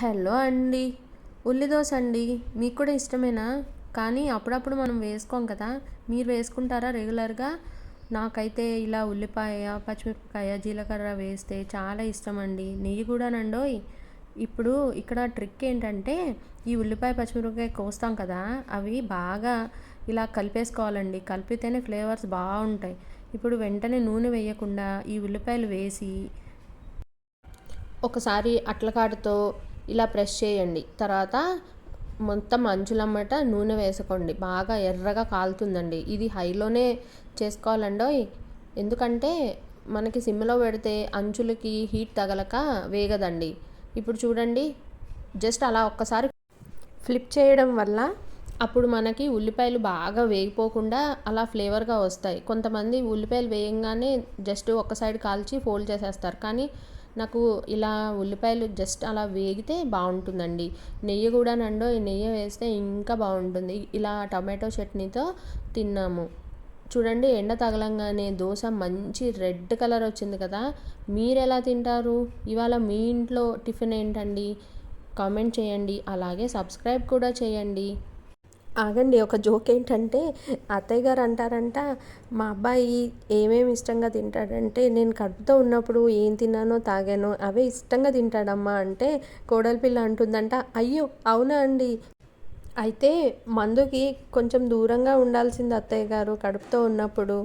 Hello అండి. ఉల్లి దోశ అండి మీకు కూడా ఇష్టమేనా? కానీ అప్పుడప్పుడు మనం వేసుకోం కదా. మీరు వేసుకుంటారా రెగ్యులర్గా? నాకైతే ఇలా ఉల్లిపాయ పచ్చిమిరపకాయ జీలకర్ర వేస్తే చాలా ఇష్టం అండి నెయ్యి కూడా నండోయ్. ఇప్పుడు ఇక్కడ ట్రిక్ ఏంటంటే ఈ ఉల్లిపాయ పచ్చిమిరపకాయ కోస్తాం కదా అవి బాగా ఇలా కలిపేసుకోవాలండి. కలిపితేనే ఫ్లేవర్స్ బాగుంటాయి. ఇప్పుడు వెంటనే నూనె వేయకుండా ఈ ఉల్లిపాయలు వేసి ఒకసారి అట్లకాడతో ఇలా ప్రెస్ చేయండి. తర్వాత మొత్తం అంచులమ్మట నూనె వేసుకోండి. బాగా ఎర్రగా కాలుతుందండి. ఇది హైలోనే చేసుకోవాలండోయ్ ఎందుకంటే మనకి సిమ్లో పెడితే అంచులకి హీట్ తగలక వేగదండి. ఇప్పుడు చూడండి. జస్ట్ అలా ఒక్కసారి ఫ్లిప్ చేయడం వల్ల అప్పుడు మనకి ఉల్లిపాయలు బాగా వేగిపోకుండా అలా ఫ్లేవర్గా వస్తాయి. కొంతమంది ఉల్లిపాయలు వేయంగానే జస్ట్ ఒక సైడ్ కాల్చి ఫోల్డ్ చేసేస్తారు. కానీ నాకు ఇలా ఉల్లిపాయలు జస్ట్ అలా వేగితే బాగుంటుందండి. నెయ్యి కూడా నండో ఈ నెయ్యి వేస్తే ఇంకా బాగుంటుంది. ఇలా టమాటో చట్నీతో తిన్నాము. చూడండి ఎండ తగలంగానే దోశ మంచి రెడ్ కలర్ వచ్చింది కదా. మీరు ఎలా తింటారు? ఇవాళ మీ ఇంట్లో టిఫిన్ ఏంటండి? కామెంట్ చేయండి. అలాగే సబ్స్క్రైబ్ కూడా చేయండి. ఆగండి ఒక జోక్ ఏంటంటే అత్తయ్య గారు అంటారంట మా అబ్బాయి ఏమేమి ఇష్టంగా తింటాడంటే నేను కడుపుతో ఉన్నప్పుడు ఏం తిన్నానో తాగానో అవే ఇష్టంగా తింటాడమ్మా అంటే కోడలి పిల్ల అంటుందంట. అయ్యో అవునా అండి? అయితే మందుకి కొంచెం దూరంగా ఉండాల్సింది అత్తయ్య గారు కడుపుతో ఉన్నప్పుడు.